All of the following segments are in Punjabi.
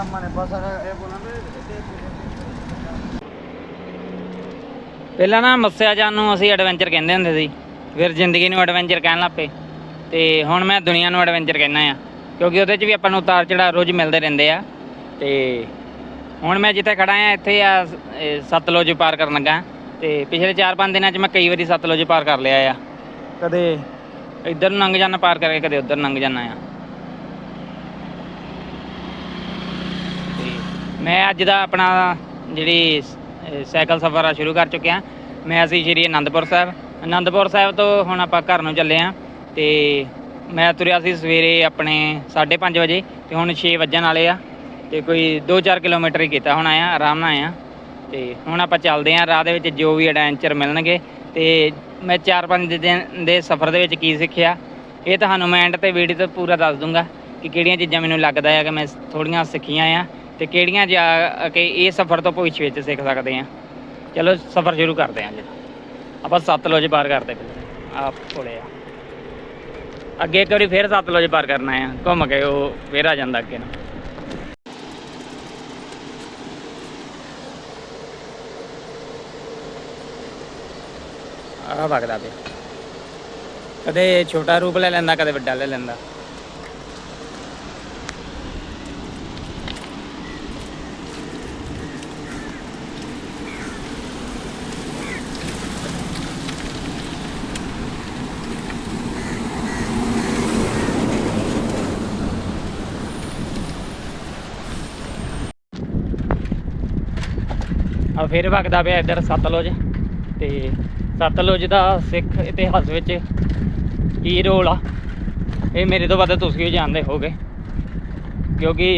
ਰਾਮਾ ਨੇ ਬਸ ਪਹਿਲਾਂ ਨਾ ਮੱਸਿਆ ਜਾਨ ਨੂੰ ਅਸੀਂ ਐਡਵੈਂਚਰ ਕਹਿੰਦੇ ਹੁੰਦੇ ਸੀ। ਫਿਰ ਜ਼ਿੰਦਗੀ ਨੂੰ ਐਡਵੈਂਚਰ ਕਹਿਣ ਲੱਗ ਪਏ। ਤੇ ਹੁਣ ਮੈਂ ਦੁਨੀਆ ਨੂੰ ਐਡਵੈਂਚਰ ਕਹਿੰਦਾ ਆ ਕਿਉਂਕਿ ਉਹਦੇ 'ਚ ਵੀ ਆਪਾਂ ਨੂੰ ਉਤਾਰ ਚੜਾ ਰੋਜ਼ ਮਿਲਦੇ ਰਹਿੰਦੇ ਆ। ਤੇ ਹੁਣ ਮੈਂ ਜਿੱਥੇ ਖੜਾ ਆ ਇੱਥੇ ਆ, ਇਹ ਸਤਲੁਜ ਪਾਰ ਕਰਨ ਲੱਗਾ। ਤੇ ਪਿਛਲੇ 4-5 ਦਿਨਾਂ 'ਚ ਮੈਂ ਕਈ ਵਾਰੀ ਸਤਲੁਜ ਪਾਰ ਕਰ ਲਿਆ ਆ। ਕਦੇ ਇੱਧਰ ਨੂੰ ਲੰਘ ਜਾਣਾ ਪਾਰ ਕਰਕੇ ਕਦੇ ਉੱਧਰ ਲੰਘ ਜਾਣਾ ਆ ਤੇ ਮੈਂ ਅੱਜ ਦਾ ਆਪਣਾ ਜਿਹੜੀ ਸਾਈਕਲ ਸਫ਼ਰ ਆ ਸ਼ੁਰੂ ਕਰ ਚੁੱਕਿਆ। ਮੈਂ ਅਸੀਂ ਸ਼੍ਰੀ ਅਨੰਦਪੁਰ ਸਾਹਿਬ। ਅਨੰਦਪੁਰ ਸਾਹਿਬ ਤੋਂ ਹੁਣ ਆਪਾਂ ਘਰ ਨੂੰ ਚੱਲੇ ਆ ਤੇ ਮੈਂ ਤੁਰਿਆ ਸੀ ਸਵੇਰੇ ਆਪਣੇ 5:30 ਵਜੇ ਤੇ ਹੁਣ 6 ਵੱਜਣ ਵਾਲੇ ਆ ਤੇ ਕੋਈ 2-4 ਕਿਲੋਮੀਟਰ ਹੀ ਕੀਤਾ ਹੁਣ ਆਇਆ, ਆਰਾਮ ਨਾਲ ਆਇਆ। ਤੇ ਹੁਣ ਆਪਾਂ ਚੱਲਦੇ ਆਂ, ਰਾਹ ਦੇ ਵਿੱਚ ਜੋ ਵੀ ਐਡਵੈਂਚਰ ਮਿਲਣਗੇ। ਤੇ ਮੈਂ 4-5 ਦਿਨ ਦੇ ਸਫ਼ਰ ਦੇ ਵਿੱਚ ਕੀ ਸਿੱਖਿਆ, ਇਹ ਤੁਹਾਨੂੰ ਮੈਂ ਐਂਡ ਤੇ ਵੀਡੀਓ ਤੇ ਪੂਰਾ ਦੱਸ ਦੂੰਗਾ ਕਿ ਕਿਹੜੀਆਂ ਚੀਜ਼ਾਂ ਮੈਨੂੰ ਲੱਗਦਾ ਹੈ ਕਿ ਮੈਂ ਥੋੜੀਆਂ ਸਿੱਖੀਆਂ ਆ। ਤੇ ਕਿਹੜੀਆਂ ਜਾ ਕੇ ਇਹ ਸਫ਼ਰ ਤੋਂ ਭਵਿੱਖ ਵਿੱਚ ਸਿੱਖ ਸਕਦੇ ਆ? ਚਲੋ, ਸਫ਼ਰ ਸ਼ੁਰੂ ਕਰਦੇ ਆਂ ਜੀ। ਆਪਾਂ ਸਤਲੁਜ ਪਾਰ ਕਰਦੇ ਪਹਿਲਾਂ ਆਪ ਕੋਲੇ ਆ। ਅੱਗੇ ਇੱਕ ਵਾਰੀ ਫੇਰ ਸਤਲੁਜ ਪਾਰ ਕਰਨਾ ਆ। ਘੁੰਮ ਕੇ ਉਹ ਫੇਰ ਆ ਜਾਂਦਾ ਅੱਗੇ ਨੂੰ। ਆ ਵਗਦਾ ਪਿਆ ਕਦੇ ਛੋਟਾ ਰੂਪ ਲੈ ਲੈਂਦਾ, ਕਦੇ ਵੱਡਾ ਲੈ ਲੈਂਦਾ। ਆ ਫਿਰ ਵਗਦਾ ਪਿਆ ਇੱਧਰ ਸਤਲੁਜ ਤੇ ਸਤਲੁਜ ਦਾ ਸਿੱਖ ਇਤਿਹਾਸ ਵਿੱਚ ਕੀ ਰੋਲ ਆ? ਇਹ ਮੇਰੇ ਤੋਂ ਵੱਧ ਤੁਸੀਂ ਵੀ ਜਾਣਦੇ ਹੋਗੇ ਕਿਉਂਕਿ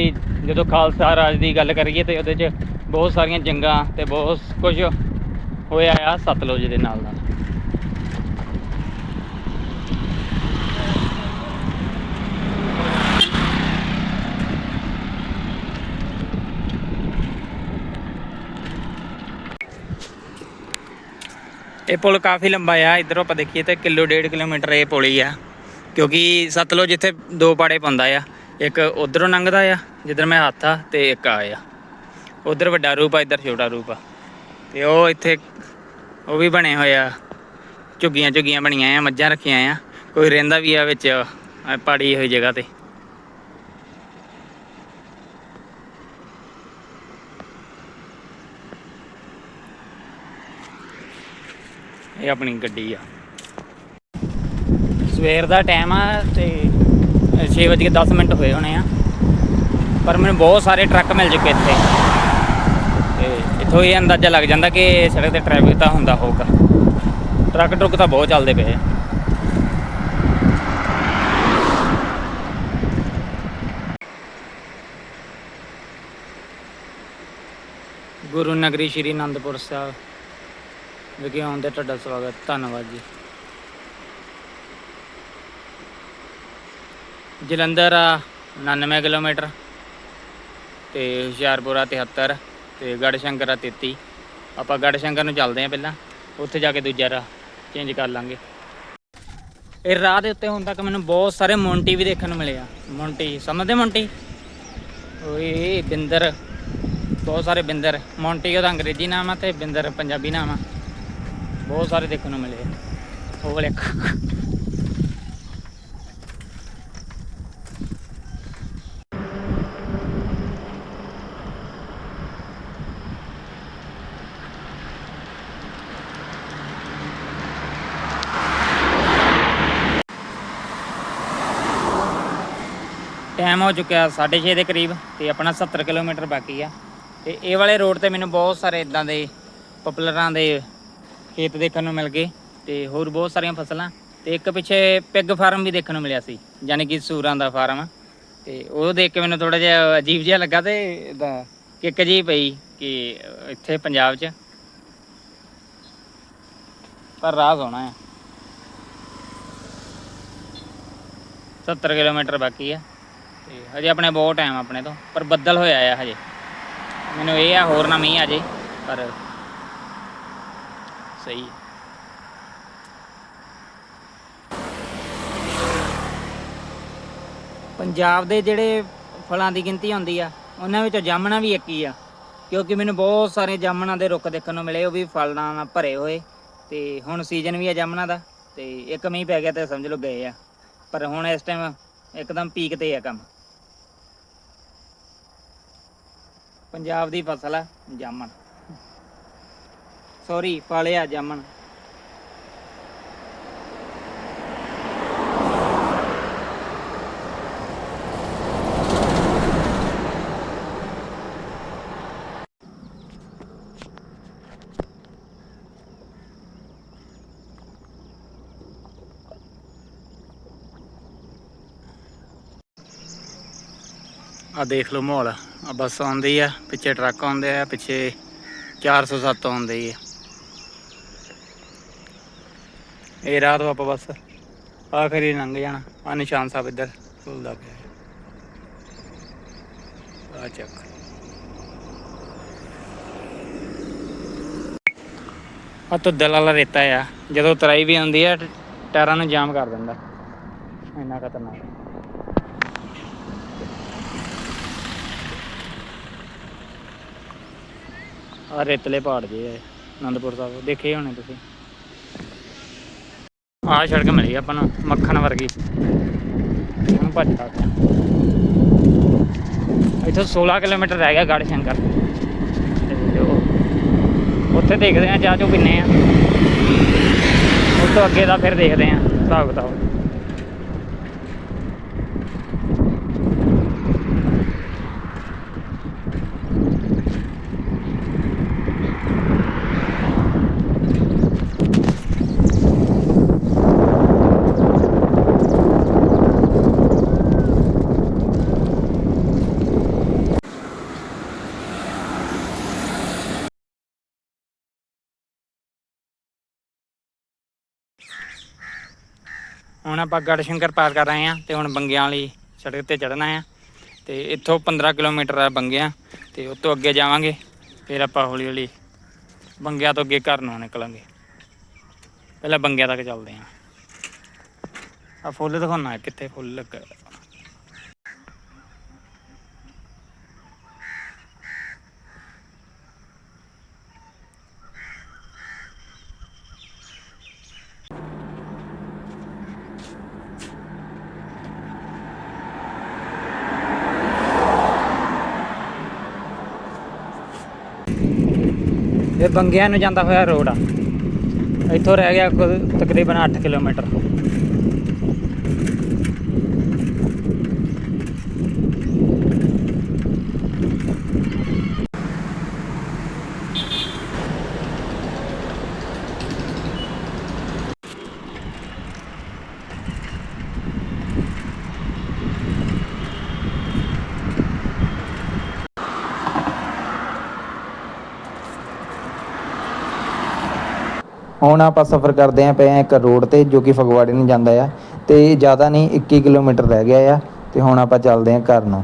ਜਦੋਂ ਖਾਲਸਾ ਰਾਜ ਦੀ ਗੱਲ ਕਰੀਏ ਤੇ ਉਹਦੇ 'ਚ ਬਹੁਤ ਸਾਰੀਆਂ ਜੰਗਾਂ ਤੇ ਬਹੁਤ ਕੁਝ ਹੋਇਆ ਆ ਸਤਲੁਜ ਦੇ ਨਾਲ ਨਾਲ। ਇਹ ਪੁਲ ਕਾਫੀ ਲੰਬਾ ਆ, ਇਧਰੋਂ ਆਪਾਂ ਦੇਖੀਏ ਤਾਂ ਕਿਲੋ ਡੇਢ ਕਿਲੋਮੀਟਰ ਇਹ ਪੁਲ ਹੀ ਆ। ਕਿਉਂਕਿ ਸਤਲੁਜ ਇੱਥੇ ਦੋ ਪਾੜੇ ਪਾਉਂਦਾ ਆ, ਇੱਕ ਉਧਰੋਂ ਲੰਘਦਾ ਆ, ਜਿੱਧਰ ਮੈਂ ਹੱਥ ਆ ਤੇ ਇੱਕ ਆ ਆ। ਉਧਰ ਵੱਡਾ ਰੂਪ ਆ, ਇੱਧਰ ਛੋਟਾ ਰੂਪ ਆ। ਤੇ ਉਹ ਇੱਥੇ, ਉਹ ਵੀ ਬਣੇ ਹੋਏ ਆ। ਝੁੱਗੀਆਂ ਝੁੱਗੀਆਂ ਬਣੀਆਂ ਆ, ਮੱਝਾਂ ਰੱਖੀਆਂ ਆ। ਕੋਈ ਰਹਿੰਦਾ ਵੀ ਆ ਵਿੱਚ ਅਹ ਪਾੜੀ ਹੋਈ ਜਗ੍ਹਾ ਤੇ। ਇਹ ਆਪਣੀ ਗੱਡੀ ਆ। ਸਵੇਰ ਦਾ ਟਾਈਮ ਆ ਤੇ 6:10 ਮਿੰਟ ਹੋਏ ਹੋਣੇ ਆ। ਪਰ ਮੈਨੂੰ ਬਹੁਤ ਸਾਰੇ ਟਰੱਕ ਮਿਲ ਚੁੱਕੇ ਇੱਥੇ। ਤੇ ਇੱਥੋਂ ਇਹ ਅੰਦਾਜ਼ਾ ਲੱਗ ਜਾਂਦਾ ਕਿ ਸੜਕ ਤੇ ਟ੍ਰੈਫਿਕ ਤਾਂ ਹੁੰਦਾ ਹੋਊਗਾ। ਟਰੱਕ ਟਰੁੱਕ ਤਾਂ ਬਹੁਤ ਚੱਲਦੇ ਪਏ ਆ। ਗੁਰੂ ਨਗਰੀ ਸ਼੍ਰੀ ਅਨੰਦਪੁਰ ਸਾਹਿਬ। ਵਿਖੇ ਦੇ ਤੁਹਾਡਾ ਸਵਾਗਤ, ਧੰਨਵਾਦ ਜੀ। ਜਲੰਧਰ ਆ 99 ਕਿਲੋਮੀਟਰ ਤੇ ਹੁਸ਼ਿਆਰਪੁਰਾ ਆ 73 ਤੇ ਗੜਸ਼ੰਕਰ ਆ 33 ਆਪਾਂ ਗੜਸ਼ੰਕਰ ਨੂੰ ਚੱਲਦੇ ਆ ਪਹਿਲਾਂ, ਉੱਥੇ ਜਾ ਕੇ ਦੂਜਾ ਰਾਹ ਚੇਂਜ ਕਰ ਲਾਂਗੇ। ਇਹ ਰਾਹ ਦੇ ਉੱਤੇ ਹੁਣ ਤੱਕ ਮੈਨੂੰ ਬਹੁਤ ਸਾਰੇ ਮੌਂਟੀ ਵੀ ਦੇਖਣ ਨੂੰ ਮਿਲੇ ਆ। ਮੌਂਟੀ, ਸਮਝਦੇ ਮੌਂਟੀ? ਓਏ, ਬਿੰਦਰ, ਬਹੁਤ ਸਾਰੇ ਬਿੰਦਰ। ਮੌਂਟੀ ਉਹਦਾ ਅੰਗਰੇਜ਼ੀ ਨਾਮ ਆ ਤੇ ਬਿੰਦਰ ਪੰਜਾਬੀ ਨਾਮ ਆ। ਬਹੁਤ ਸਾਰੇ ਦੇਖਣ ਨੂੰ ਮਿਲੇ। ਉਹ ਵਾਲੇ ਟਾਈਮ ਹੋ ਚੁੱਕਿਆ 6:30 ਦੇ ਕਰੀਬ ਤੇ ਆਪਣਾ 70 ਕਿਲੋਮੀਟਰ ਬਾਕੀ ਆ। ਤੇ ਇਹ ਵਾਲੇ ਰੋਡ ਤੇ ਮੈਨੂੰ ਬਹੁਤ ਸਾਰੇ ਇਦਾਂ ਦੇ ਪਪੂਲਰਾਂ ਦੇ ਖੇਤ ਦੇਖਣ ਨੂੰ ਮਿਲ ਗਏ ਤੇ ਹੋਰ ਬਹੁਤ ਸਾਰੀਆਂ ਫਸਲਾਂ ਤੇ ਇੱਕ ਪਿੱਛੇ ਪਿਗ ਫਾਰਮ ਵੀ ਦੇਖਣ ਨੂੰ ਮਿਲਿਆ ਸੀ ਯਾਨੀ ਕਿ ਸੂਰਾਂ ਦਾ ਫਾਰਮ ਤੇ ਉਹ ਦੇਖ ਕੇ ਮੈਨੂੰ ਥੋੜਾ ਜਿਹਾ ਅਜੀਬ ਜਿਹਾ ਲੱਗਾ ਤੇ ਕਿੱਕ ਜੀ ਪਈ ਕਿ ਇੱਥੇ ਪੰਜਾਬ 'ਚ ਪਰ ਰਾਹ ਸੋਹਣਾ ਆ। 70 ਕਿਲੋਮੀਟਰ ਬਾਕੀ ਆ ਤੇ ਹਜੇ ਆਪਣੇ ਬਹੁਤ ਟਾਈਮ ਆਪਣੇ ਤੋਂ, ਪਰ ਬੱਦਲ ਹੋਇਆ ਆ ਹਜੇ। ਮੈਨੂੰ ਇਹ ਆ, ਹੋਰ ਨਾ ਮੀਂਹ ਆ ਜੇ, ਪਰ ਸਹੀ ਹੈ। ਪੰਜਾਬ ਦੇ ਜਿਹੜੇ ਫਲਾਂ ਦੀ ਗਿਣਤੀ ਹੁੰਦੀ ਆ, ਉਹਨਾਂ ਵਿੱਚੋਂ ਜਾਮਣਾ ਵੀ ਇੱਕ ਹੀ ਆ, ਕਿਉਂਕਿ ਮੈਨੂੰ ਬਹੁਤ ਸਾਰੇ ਜਾਮਣਾ ਦੇ ਰੁੱਖ ਦੇਖਣ ਨੂੰ ਮਿਲੇ, ਉਹ ਵੀ ਫਲਾਂ ਨਾਲ ਭਰੇ ਹੋਏ, ਤੇ ਹੁਣ ਸੀਜ਼ਨ ਵੀ ਆ ਜਾਮਣਾ ਦਾ, ਤੇ ਇੱਕ ਮੀਂਹ ਪੈ ਗਿਆ ਤੇ ਸਮਝ ਲਓ ਗਏ ਆ, ਪਰ ਹੁਣ ਇਸ ਟਾਈਮ ਇੱਕਦਮ ਪੀਕ ਤੇ ਆ ਕੰਮ ਪੰਜਾਬ ਦੀ ਫਸਲ ਆ, ਜਾਮਣ ਸੌਰੀ ਫਲ ਆ ਜਾਮਣ। ਆ ਦੇਖ ਲਓ ਮਾਹੌਲ। ਆ ਬੱਸ ਆਉਂਦੀ ਆ, ਪਿੱਛੇ ਟਰੱਕ ਆਉਂਦੇ ਆ, ਪਿੱਛੇ 407 ਆਉਂਦੀ ਆ। ਇਹ ਰਾਹ ਤੋਂ ਆਪਾਂ ਬਸ ਆਖਰੀ ਲੰਘ ਜਾਣਾ। ਆ ਨਿਸ਼ਾਨ ਸਾਹਿਬ ਇੱਧਰ ਭੁੱਲਦਾ ਪਿਆ ਆ ਚੱਕ। ਆ ਤੋਂ ਵਾਲਾ ਰੇਤਾ ਆ। ਜਦੋਂ ਤਰਾਈ ਵੀ ਆਉਂਦੀ ਆ, ਟਾਇਰਾਂ ਨੂੰ ਜਾਮ ਕਰ ਦਿੰਦਾ। ਇੰਨਾ ਖਤਰਨਾਕ। ਆ ਰੇਤਲੇ ਪਹਾੜ ਜੇ ਆ, ਆਨੰਦਪੁਰ ਸਾਹਿਬ। ਦੇਖੇ ਹੋਣੇ ਤੁਸੀਂ। ਆਹ ਸੜਕ ਮਿਲੀ ਆਪਾਂ ਨੂੰ, ਮੱਖਣ ਵਰਗੀ। ਹੁਣ ਭੱਜ ਸਕਦੇ ਹਾਂ ਇੱਥੋਂ 16 ਕਿਲੋਮੀਟਰ ਰਹਿ ਗਿਆ ਗੜ ਸ਼ੰਕਰ। ਉੱਥੇ ਦੇਖਦੇ ਆ ਚਾਹ ਚੋ ਕਿੰਨੇ ਆ। ਉਸ ਤੋਂ ਅੱਗੇ ਦਾ ਫਿਰ ਦੇਖਦੇ ਆ ਹਿਸਾਬ ਕਿਤਾਬ ਹੁਣ ਆਪਾਂ ਗੜ ਸ਼ੰਕਰ ਪਾਰ ਕਰ ਰਹੇ ਹਾਂ ਤੇ ਹੁਣ ਬੰਗਿਆਂ ਵਾਲੀ ਸੜਕ ਤੇ ਚੜਨਾ ਆ ਤੇ ਇੱਥੋਂ 15 ਕਿਲੋਮੀਟਰ ਆ ਬੰਗਿਆਂ ਤੇ ਉਸ ਤੋਂ ਅੱਗੇ ਜਾਵਾਂਗੇ, ਫਿਰ ਆਪਾਂ ਹੌਲੀ ਹੌਲੀ ਬੰਗਿਆਂ ਤੋਂ ਅੱਗੇ ਘਰ ਨੂੰ ਨਿਕਲਾਂਗੇ। ਪਹਿਲਾਂ ਬੰਗਿਆਂ ਤੱਕ ਚੱਲਦੇ ਹਾਂ। ਆ ਫੁੱਲ ਦਿਖਾਉਣਾ ਕਿੱਥੇ ਫੁੱਲ ਲੱਗਾ ਇਹ ਬੰਗਿਆਂ ਨੂੰ ਜਾਂਦਾ ਹੋਇਆ ਰੋਡ ਆ। ਇੱਥੋਂ ਰਹਿ ਗਿਆ ਤਕਰੀਬਨ 8 ਕਿਲੋਮੀਟਰ। ਹੁਣ ਆਪਾਂ ਸਫ਼ਰ ਕਰਦੇ ਆਂ ਪਏ ਆਂ ਇੱਕ ਰੋਡ ਤੇ ਜੋ ਕਿ ਫਗਵਾੜੇ ਨੂੰ ਜਾਂਦਾ ਆ ਤੇ ਜ਼ਿਆਦਾ ਨਹੀਂ 21 ਕਿਲੋਮੀਟਰ ਰਹਿ ਗਿਆ ਆ ਤੇ ਹੁਣ ਆਪਾਂ ਚੱਲਦੇ ਆਂ ਘਰ ਨੂੰ।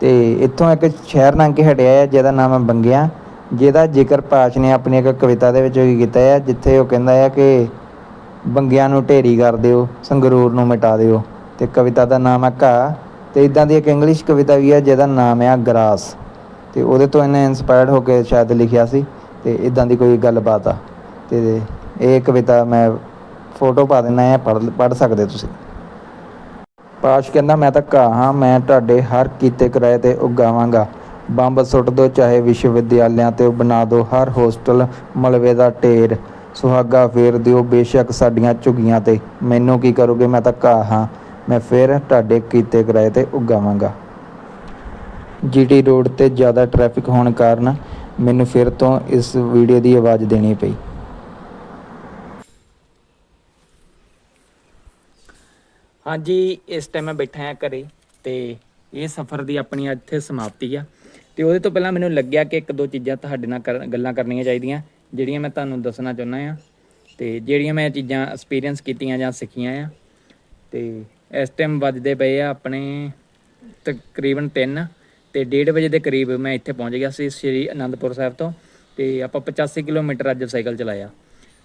ਤੇ ਇੱਥੋਂ ਇੱਕ ਸ਼ਹਿਰ ਲੰਘ ਕੇ ਹਟਿਆ ਆ, ਜਿਹਦਾ ਨਾਮ ਹੈ ਬੰਗਿਆ, ਜਿਹਦਾ ਜ਼ਿਕਰ ਪਾਸ਼ ਨੇ ਆਪਣੀ ਇੱਕ ਕਵਿਤਾ ਦੇ ਵਿੱਚ ਵੀ ਕੀਤਾ ਆ, ਜਿੱਥੇ ਉਹ ਕਹਿੰਦਾ ਆ ਕਿ ਬੰਗਿਆਂ ਨੂੰ ਢੇਰੀ ਕਰ ਦਿਓ, ਸੰਗਰੂਰ ਨੂੰ ਮਿਟਾ ਦਿਓ। ਤੇ ਕਵਿਤਾ ਦਾ ਨਾਮ ਹੈ ਘਾ ਤੇ ਇਦਾਂ ਦੀ ਇੱਕ ਇੰਗਲਿਸ਼ ਕਵਿਤਾ ਵੀ ਹੈ ਜਿਹਦਾ ਨਾਮ ਹੈ ਗਰਾਸ। ਤੇ ਉਹਦੇ ਤੋਂ ਇਹਨੇ ਇਨਸਪਾਇਰਡ ਹੋ ਕੇ ਸ਼ਾਇਦ ਲਿਖਿਆ ਸੀ, ਤੇ ਇਦਾਂ ਦੀ ਕੋਈ ਗੱਲਬਾਤ ਆ। ਤੇ ਇਹ ਕਵਿਤਾ ਮੈਂ ਫੋਟੋ ਪਾ ਦਿੰਦਾ ਹੈ, ਪੜ੍ਹ ਪੜ੍ਹ ਸਕਦੇ ਤੁਸੀਂ। ਪਾਸ਼ ਕਹਿੰਦਾ, ਮੈਂ ਤਾਂ ਘਾਹ ਹਾਂ, ਮੈਂ ਤੁਹਾਡੇ ਹਰ ਕੀਤੇ ਕਿਰਾਏ ਤੇ ਉਗਾਵਾਂਗਾ। ਬੰਬ ਸੁੱਟ ਦੋ ਚਾਹੇ ਵਿਸ਼ਵ ਵਿਦਿਆਲਿਆਂ ਤੇ ਬਣਾ ਦਿਓ, ਹਰ ਹੋਸਟਲ ਮਲਵੇ ਦਾ ਢੇਰ। ਸੁਹਾਗਾ ਫੇਰ ਦਿਓ, ਬੇਸ਼ੱਕ ਸਾਡੀਆਂ ਝੁੱਗੀਆਂ ਤੇ। ਮੈਨੂੰ ਕੀ ਕਰੋਗੇ, ਮੈਂ ਤਾਂ ਘਾਹ ਹਾਂ। ਮੈਂ ਫਿਰ ਤੁਹਾਡੇ ਕੀਤੇ ਕਿਰਾਏ ਤੇ ਉਗਾਵਾਂਗਾ। ਜੀਟੀ ਰੋਡ ਤੇ ਜ਼ਿਆਦਾ ਟ੍ਰੈਫਿਕ ਹੋਣ ਕਾਰਨ ਮੈਨੂੰ ਫਿਰ ਤੋਂ ਇਸ ਵੀਡੀਓ ਦੀ ਆਵਾਜ਼ ਦੇਣੀ ਪਈ। ਹਾਂਜੀ, ਇਸ ਟਾਈਮ ਮੈਂ ਬੈਠਾ ਹਾਂ ਘਰੇ ਤੇ ਇਹ ਸਫ਼ਰ ਦੀ ਆਪਣੀ ਇੱਥੇ ਸਮਾਪਤੀ ਆ। ਤੇ ਉਹਦੇ ਤੋਂ ਪਹਿਲਾਂ ਮੈਨੂੰ ਲੱਗਿਆ ਕਿ ਇੱਕ ਦੋ ਚੀਜ਼ਾਂ ਤੁਹਾਡੇ ਨਾਲ ਕਰ- ਗੱਲਾਂ ਕਰਨੀਆਂ ਚਾਹੀਦੀਆਂ, ਜਿਹੜੀਆਂ ਮੈਂ ਤੁਹਾਨੂੰ ਦੱਸਣਾ ਚਾਹੁੰਦਾ ਆ ਤੇ ਜਿਹੜੀਆਂ ਮੈਂ ਚੀਜ਼ਾਂ ਐਕਸਪੀਰੀਅੰਸ ਕੀਤੀਆਂ ਜਾਂ ਸਿੱਖੀਆਂ ਆ। ਤੇ ਇਸ ਟਾਈਮ ਵੱਜਦੇ ਪਏ ਆ ਆਪਣੇ ਤਕਰੀਬਨ 3 ਤੇ 1:30 ਵਜੇ ਦੇ ਕਰੀਬ ਮੈਂ ਇੱਥੇ ਪਹੁੰਚ ਗਿਆ ਸੀ ਸ੍ਰੀ ਅਨੰਦਪੁਰ ਸਾਹਿਬ ਤੋਂ। ਤੇ ਆਪਾਂ 85 ਕਿਲੋਮੀਟਰ ਅੱਜ ਸਾਈਕਲ ਚਲਾਇਆ।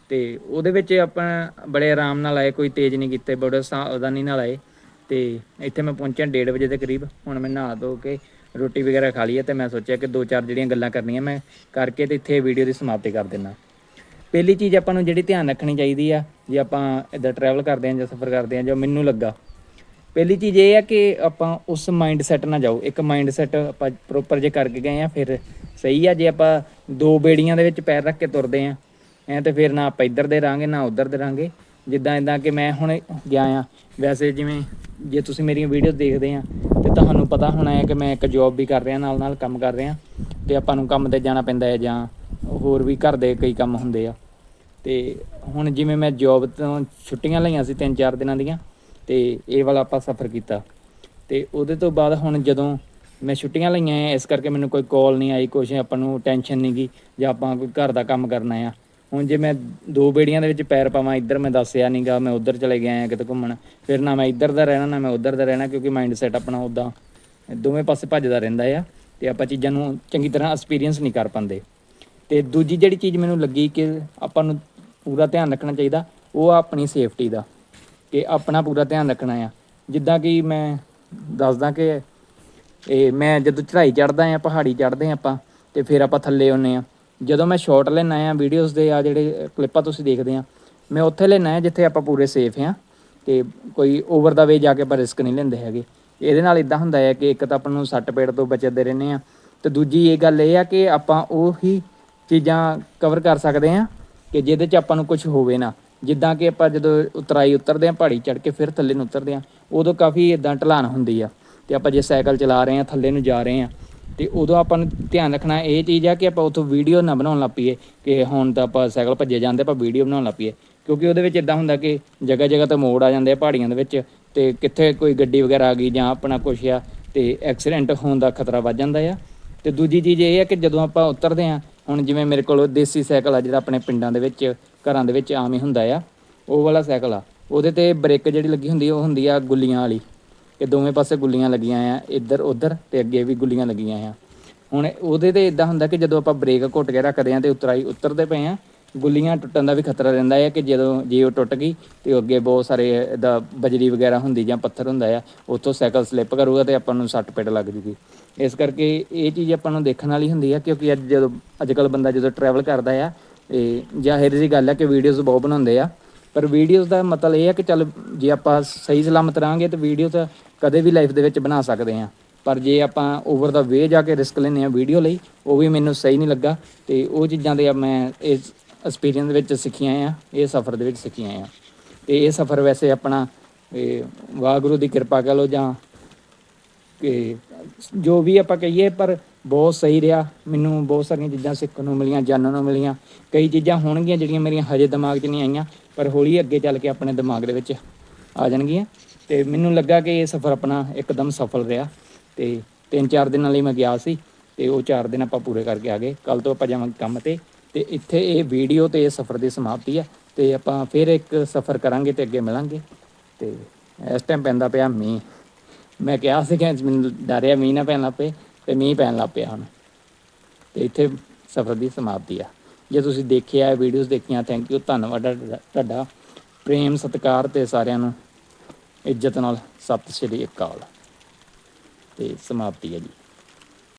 ਤੇ ਉਹਦੇ ਵਿੱਚ ਆਪਾਂ ਬੜੇ ਆਰਾਮ ਨਾਲ ਆਏ, ਕੋਈ ਤੇਜ਼ ਨਹੀਂ ਕੀਤੇ, ਬੜੇ ਸਾਵਧਾਨੀ ਨਾਲ ਆਏ। ਤੇ ਇੱਥੇ ਮੈਂ ਪਹੁੰਚਿਆ 1:30 ਵਜੇ ਦੇ ਕਰੀਬ, ਹੁਣ ਮੈਂ ਨਹਾ ਧੋ ਕੇ ਰੋਟੀ ਵਗੈਰਾ ਖਾ ਲਈ ਹੈ ਤੇ ਮੈਂ ਸੋਚਿਆ ਕਿ ਦੋ ਚਾਰ ਜਿਹੜੀਆਂ ਗੱਲਾਂ ਕਰਨੀਆਂ, ਮੈਂ ਕਰਕੇ ਤੇ ਇੱਥੇ ਵੀਡੀਓ ਦੀ ਸਮਾਪਤੀ ਕਰ ਦਿੰਦਾ। ਪਹਿਲੀ ਚੀਜ਼ ਆਪਾਂ ਨੂੰ ਜਿਹੜੀ ਧਿਆਨ ਰੱਖਣੀ ਚਾਹੀਦੀ ਆ, ਜੇ ਆਪਾਂ ਇੱਦਾਂ ਟਰੈਵਲ ਕਰਦੇ ਹਾਂ ਜਾਂ ਸਫ਼ਰ ਕਰਦੇ ਹਾਂ ਜੋ ਮੈਨੂੰ ਲੱਗਾ, ਪਹਿਲੀ ਚੀਜ਼ ਇਹ ਆ ਕਿ ਆਪਾਂ ਉਸ ਮਾਈਂਡ ਸੈਟ ਨਾਲ ਜਾਓ। ਇੱਕ ਮਾਈਂਡ ਸੈਟ ਆਪਾਂ ਪ੍ਰੋਪਰ ਜੇ ਕਰਕੇ ਗਏ ਆ, ਫਿਰ ਸਹੀ ਆ, ਜੇ ਆਪਾਂ ਦੋ ਬੇੜੀਆਂ ਦੇ ਵਿੱਚ ਪੈਰ ਰੱਖ ਕੇ ਤੁਰਦੇ ਆ ਐ ਤੇ ਫਿਰ ਨਾ ਆਪਾਂ ਇੱਧਰ ਦੇ ਰਾਂਗੇ, ਨਾ ਉੱਧਰ ਦੇ ਰਾਂਗੇ। ਜਿੱਦਾਂ ਇਦਾਂ ਕਿ ਮੈਂ ਹੁਣ ਗਿਆ ਆ। ਵੈਸੇ ਜਿਵੇਂ ਜੇ ਤੁਸੀਂ ਮੇਰੀਆਂ ਵੀਡੀਓਜ਼ ਦੇਖਦੇ ਆ, ਤੇ ਤੁਹਾਨੂੰ ਪਤਾ ਹੋਣਾ ਹੈ ਕਿ ਮੈਂ ਇੱਕ ਜੌਬ ਵੀ ਕਰ ਰਿਹਾ ਨਾਲ ਨਾਲ ਕੰਮ ਕਰ ਰਿਹਾ। ਤੇ ਆਪਾਂ ਨੂੰ ਕੰਮ ਤੇ ਜਾਣਾ ਪੈਂਦਾ ਹੈ ਜਾਂ ਹੋਰ ਵੀ ਘਰ ਦੇ ਕਈ ਕੰਮ ਹੁੰਦੇ ਆ। ਤੇ ਹੁਣ ਜਿਵੇਂ ਮੈਂ ਜੌਬ ਤੋਂ ਛੁੱਟੀਆਂ ਲਈਆਂ ਸੀ 3-4 ਦਿਨਾਂ ਦੀਆਂ, ਤੇ ਇਹ ਵਾਲਾ ਆਪਾਂ ਸਫ਼ਰ ਕੀਤਾ। ਤੇ ਉਹਦੇ ਤੋਂ ਬਾਅਦ ਹੁਣ ਜਦੋਂ ਮੈਂ ਛੁੱਟੀਆਂ ਲਈਆਂ ਇਸ ਕਰਕੇ ਮੈਨੂੰ ਕੋਈ ਕਾਲ ਨਹੀਂ ਆਈ, ਕੁਛ ਆਪਾਂ ਨੂੰ ਟੈਨਸ਼ਨ ਨਹੀਂ ਗਈ ਜਾਂ ਆਪਾਂ ਕੋਈ ਘਰ ਦਾ ਕੰਮ ਕਰਨਾ ਆ। ਹੁਣ ਜੇ ਮੈਂ ਦੋ ਬੇੜੀਆਂ ਦੇ ਵਿੱਚ ਪੈਰ ਪਾਵਾਂ, ਇੱਧਰ ਮੈਂ ਦੱਸਿਆ ਨਹੀਂਗਾ ਮੈਂ ਉੱਧਰ ਚਲੇ ਗਿਆ ਆ ਕਿਤੇ ਘੁੰਮਣ, ਫਿਰ ਨਾ ਮੈਂ ਇੱਧਰ ਦਾ ਰਹਿਣਾ, ਨਾ ਮੈਂ ਉੱਧਰ ਦਾ ਰਹਿਣਾ, ਕਿਉਂਕਿ ਮਾਈਂਡ ਸੈਟ ਆਪਣਾ ਉਦਾਂ ਦੋਵੇਂ ਪਾਸੇ ਭੱਜਦਾ ਰਹਿੰਦਾ ਆ ਤੇ ਆਪਾਂ ਚੀਜ਼ਾਂ ਨੂੰ ਚੰਗੀ ਤਰ੍ਹਾਂ ਐਕਸਪੀਰੀਅੰਸ ਨਹੀਂ ਕਰ ਪਾਉਂਦੇ। ਤੇ ਦੂਜੀ ਜਿਹੜੀ ਚੀਜ਼ ਮੈਨੂੰ ਲੱਗੀ ਕਿ ਆਪਾਂ ਨੂੰ ਪੂਰਾ ਧਿਆਨ ਰੱਖਣਾ ਚਾਹੀਦਾ, ਉਹ ਆ ਆਪਣੀ ਸੇਫਟੀ ਦਾ, ਕਿ ਆਪਣਾ ਪੂਰਾ ਧਿਆਨ ਰੱਖਣਾ ਆ। ਜਿੱਦਾਂ ਕਿ ਮੈਂ ਦੱਸਦਾ ਕਿ ਇਹ ਮੈਂ ਜਦੋਂ ਚੜ੍ਹਾਈ ਚੜ੍ਹਦਾ ਆ ਪਹਾੜੀ ਚੜ੍ਹਦੇ ਆ ਆਪਾਂ, ਤੇ ਫਿਰ ਆਪਾਂ ਥੱਲੇ ਆਉਂਦੇ ਆ ਜਦੋਂ ਮੈਂ ਸ਼ਾਟ ਲੈਣਾ ਆ ਵੀਡੀਓਜ਼ ਦੇ ਆ ਜਿਹੜੇ ਕਲਿੱਪਾਂ ਤੁਸੀਂ ਦੇਖਦੇ ਆ, ਮੈਂ ਉੱਥੇ ਲੈਣਾ ਆ ਜਿੱਥੇ ਆਪਾਂ ਪੂਰੇ ਸੇਫ ਆ ਤੇ ਕੋਈ ਓਵਰ ਦਾ ਵੇ ਜਾ ਕੇ ਆਪਾਂ ਰਿਸਕ ਨਹੀਂ ਲੈਂਦੇ ਹੈਗੇ। ਇਹਦੇ ਨਾਲ ਇਦਾਂ ਹੁੰਦਾ ਹੈ ਕਿ ਇੱਕ ਤਾਂ ਆਪਾਂ ਨੂੰ ਸੱਟ ਪੇੜ ਤੋਂ ਬਚਦੇ ਰਹਿੰਦੇ ਆ ਤੇ ਦੂਜੀ ਇਹ ਗੱਲ ਇਹ ਆ ਕਿ ਆਪਾਂ ਉਹੀ ਚੀਜ਼ਾਂ ਕਵਰ ਕਰ ਸਕਦੇ ਆ ਕਿ ਜਿਹਦੇ 'ਚ ਆਪਾਂ ਨੂੰ ਕੁਝ ਹੋਵੇ ਨਾ। ਜਿੱਦਾਂ ਕਿ ਆਪਾਂ ਜਦੋਂ ਉਤਰਾਈ ਉਤਰਦੇ ਆ, ਪਹਾੜੀ ਚੜ੍ਹ ਕੇ ਫਿਰ ਥੱਲੇ ਨੂੰ ਉਤਰਦੇ ਆ, ਉਦੋਂ ਕਾਫੀ ਇਦਾਂ ਢਲਾਨ ਹੁੰਦੀ ਆ। ਤੇ ਆਪਾਂ ਜੇ ਸਾਈਕਲ ਚਲਾ ਰਹੇ ਆ, ਥੱਲੇ ਨੂੰ ਜਾ ਰਹੇ ਆ ਤੇ ਉਦੋਂ ਆਪਾਂ ਨੂੰ ਧਿਆਨ ਰੱਖਣਾ ਇਹ ਚੀਜ਼ ਆ ਕਿ ਆਪਾਂ ਉਥੋਂ ਵੀਡੀਓ ਨਾ ਬਣਾਉਣ ਲੱਗ ਪਈਏ ਕਿ ਹੁਣ ਤਾਂ ਆਪਾਂ ਸਾਈਕਲ ਭੱਜੇ ਜਾਂਦੇ, ਆਪਾਂ ਵੀਡੀਓ ਬਣਾਉਣ ਲੱਗ ਪਈਏ। ਕਿਉਂਕਿ ਉਹਦੇ ਵਿੱਚ ਇਦਾਂ ਹੁੰਦਾ ਕਿ ਜਗ੍ਹਾ ਜਗ੍ਹਾ ਤੇ ਮੋੜ ਆ ਜਾਂਦੇ ਆ ਪਹਾੜੀਆਂ ਦੇ ਵਿੱਚ ਤੇ ਕਿੱਥੇ ਕੋਈ ਗੱਡੀ ਵਗੈਰਾ ਆ ਗਈ ਜਾਂ ਆਪਣਾ ਕੁਛ ਆ ਤੇ ਐਕਸੀਡੈਂਟ ਹੋਣ ਦਾ ਖਤਰਾ ਵੱਧ ਜਾਂਦਾ ਆ। ਤੇ ਦੂਜੀ ਚੀਜ਼ ਇਹ ਹੈ ਕਿ ਜਦੋਂ ਆਪਾਂ ਉਤਰਦੇ ਆ, ਹੁਣ ਜਿਵੇਂ ਮੇਰੇ ਕੋਲ ਦੇਸੀ ਸਾਈਕਲ ਆ ਜਿਹੜਾ ਆਪਣੇ ਪਿੰਡਾਂ ਦੇ ਵਿੱਚ, ਘਰਾਂ ਦੇ ਵਿੱਚ ਆਮ ਹੀ ਹੁੰਦਾ ਆ, ਉਹ ਵਾਲਾ ਸਾਈਕਲ ਆ। ਉਹਦੇ ਤੇ ਬ੍ਰੇਕ ਜਿਹੜੀ ਲੱਗੀ ਹੁੰਦੀ ਉਹ ਹੁੰਦੀ ਆ ਗੁੱਲੀਆਂ ਵਾਲੀ। ਕਿ ਦੋਵੇਂ ਪਾਸੇ ਗੁੱਲੀਆਂ ਲੱਗੀਆਂ ਆ, ਇੱਧਰ, ਉੱਧਰ ਤੇ ਅੱਗੇ ਵੀ ਗੁੱਲੀਆਂ ਲੱਗੀਆਂ ਆ। ਹੁਣ ਉਹਦੇ ਤੇ ਇਦਾਂ ਹੁੰਦਾ ਕਿ ਜਦੋਂ ਆਪਾਂ ਬ੍ਰੇਕ ਘੁੱਟ ਕੇ ਰੱਖਦੇ ਆ ਤੇ ਉਤਰਾਈ ਉਤਰਦੇ ਪਏ ਆ, ਗੁੱਲੀਆਂ ਟੁੱਟਣ ਦਾ ਵੀ ਖਤਰਾ ਰਹਿੰਦਾ ਹੈ ਕਿ ਜਦੋਂ ਜੇ ਉਹ ਟੁੱਟ ਗਈ ਤੇ ਉਹ ਅੱਗੇ ਬਹੁਤ ਸਾਰੇ ਇਹਦਾ ਬਜਰੀ ਵਗੈਰਾ ਹੁੰਦੀ ਜਾਂ ਪੱਥਰ ਹੁੰਦਾ ਆ, ਉੱਥੋਂ ਸਾਈਕਲ ਸਲਿੱਪ ਕਰੂਗਾ ਤੇ ਆਪਾਂ ਨੂੰ ਸੱਟ ਪੇਟ ਲੱਗ ਜੂਗੀ। ਇਸ ਕਰਕੇ ਇਹ ਚੀਜ਼ ਆਪਾਂ ਨੂੰ ਦੇਖਣ ਵਾਲੀ ਹੁੰਦੀ ਆ, ਕਿਉਂਕਿ ਅੱਜ ਜਦੋਂ ਅੱਜ ਕੱਲ ਬੰਦਾ ਜਦੋਂ ਟਰੈਵਲ ਕਰਦਾ ਆ, ਤੇ ਜ਼ਾਹਿਰ ਜੀ ਗੱਲ ਹੈ ਕਿ ਵੀਡੀਓਜ਼ ਬਹੁਤ ਬਣਾਉਂਦੇ ਆ। ਪਰ ਵੀਡੀਓਜ਼ ਦਾ ਮਤਲਬ ਇਹ ਹੈ ਕਿ ਚੱਲ ਜੇ ਆਪਾਂ ਸਹੀ ਸਲਾਮਤ ਰਹਾਂਗੇ ਤੇ ਵੀਡੀਓ ਤਾਂ ਕਦੇ ਵੀ ਲਾਈਫ ਦੇ ਵਿੱਚ ਬਣਾ ਸਕਦੇ ਆ ਪਰ ਜੇ ਆਪਾਂ ਓਵਰ ਦਾ ਵੇ ਜਾ ਕੇ ਰਿਸਕ ਲੈਂਦੇ ਆ ਵੀਡੀਓ ਲਈ, ਉਹ ਵੀ ਮੈਨੂੰ ਸਹੀ ਨਹੀਂ ਲੱਗਾ ਤੇ ਉਹ ਚੀਜ਼ਾਂ ਦੇ ਮੈਂ ਇਸ ਐਕਸਪੀਰੀਅੰਸ ਦੇ ਵਿੱਚ ਸਿੱਖੀਆਂ ਆ, ਇਹ ਸਫ਼ਰ ਦੇ ਵਿੱਚ ਸਿੱਖੀਆਂ ਆ। ਤੇ ਇਹ ਸਫ਼ਰ ਵੈਸੇ ਆਪਣਾ, ਇਹ ਵਾਹਿਗੁਰੂ ਦੀ ਕਿਰਪਾ ਕਹ ਲਓ ਜਾਂ ਕਿ ਜੋ ਵੀ ਆਪਾਂ ਕਹੀਏ, ਪਰ ਬਹੁਤ ਸਹੀ ਰਿਹਾ। ਮੈਨੂੰ ਬਹੁਤ ਸਾਰੀਆਂ ਚੀਜ਼ਾਂ ਸਿੱਖਣ ਨੂੰ ਮਿਲੀਆਂ, ਜਾਣਨ ਨੂੰ ਮਿਲੀਆਂ। ਕਈ ਚੀਜ਼ਾਂ ਹੋਣਗੀਆਂ ਜਿਹੜੀਆਂ ਮੇਰੀਆਂ ਹਜੇ ਦਿਮਾਗ 'ਚ ਨਹੀਂ ਆਈਆਂ, ਪਰ ਹੌਲੀ ਅੱਗੇ ਚੱਲ ਕੇ ਆਪਣੇ ਦਿਮਾਗ ਦੇ ਵਿੱਚ ਆ ਜਾਣਗੀਆਂ। ਤੇ ਮੈਨੂੰ ਲੱਗਾ ਕਿ ਇਹ ਸਫ਼ਰ ਆਪਣਾ ਇੱਕਦਮ ਸਫਲ ਰਿਹਾ ਤੇ ਤਿੰਨ ਚਾਰ ਦਿਨਾਂ ਲਈ ਮੈਂ ਗਿਆ ਸੀ ਤੇ ਉਹ ਚਾਰ ਦਿਨ ਆਪਾਂ ਪੂਰੇ ਕਰਕੇ ਆ ਗਏ। ਕੱਲ ਤੋਂ ਆਪਾਂ ਜਾਵਾਂਗੇ ਕੰਮ ਤੇ ਤੇ ਇੱਥੇ ਇਹ ਵੀਡੀਓ ਤੇ ਇਹ ਸਫ਼ਰ ਦੀ ਸਮਾਪਤੀ ਆ ਤੇ ਆਪਾਂ ਫਿਰ ਇੱਕ ਸਫ਼ਰ ਕਰਾਂਗੇ ਤੇ ਅੱਗੇ ਮਿਲਾਂਗੇ ਤੇ ਇਸ ਟਾਈਮ ਪੈਂਦਾ ਪਿਆ ਮੀਂਹ। ਮੈਂ ਕਿਹਾ ਸੀ ਕਿ ਮੈਨੂੰ ਡਰਿਆ ਮੀਂਹ ਨਾ ਪੈਣ ਲੱਗ ਪਏ ਤੇ ਮੀਂਹ ਪੈਣ ਲੱਗ ਪਿਆ ਹੁਣ। ਤੇ ਇੱਥੇ ਸਫ਼ਰ ਦੀ ਸਮਾਪਤੀ ਆ। ਜੇ ਤੁਸੀਂ ਦੇਖਿਆ ਵੀਡੀਓਜ਼ ਦੇਖੀਆਂ ਥੈਂਕ ਯੂ ਧੰਨਵਾਦ ਤੁਹਾਡਾ- ਤੁਹਾਡਾ। ਪ੍ਰੇਮ, ਸਤਿਕਾਰ ਤੇ ਸਾਰਿਆਂ ਨੂੰ। ਇੱਜ਼ਤ ਨਾਲ ਸਤਿ ਸ਼੍ਰੀ ਅਕਾਲ। ਤੇ ਸਮਾਪਤੀ ਹੈ ਜੀ।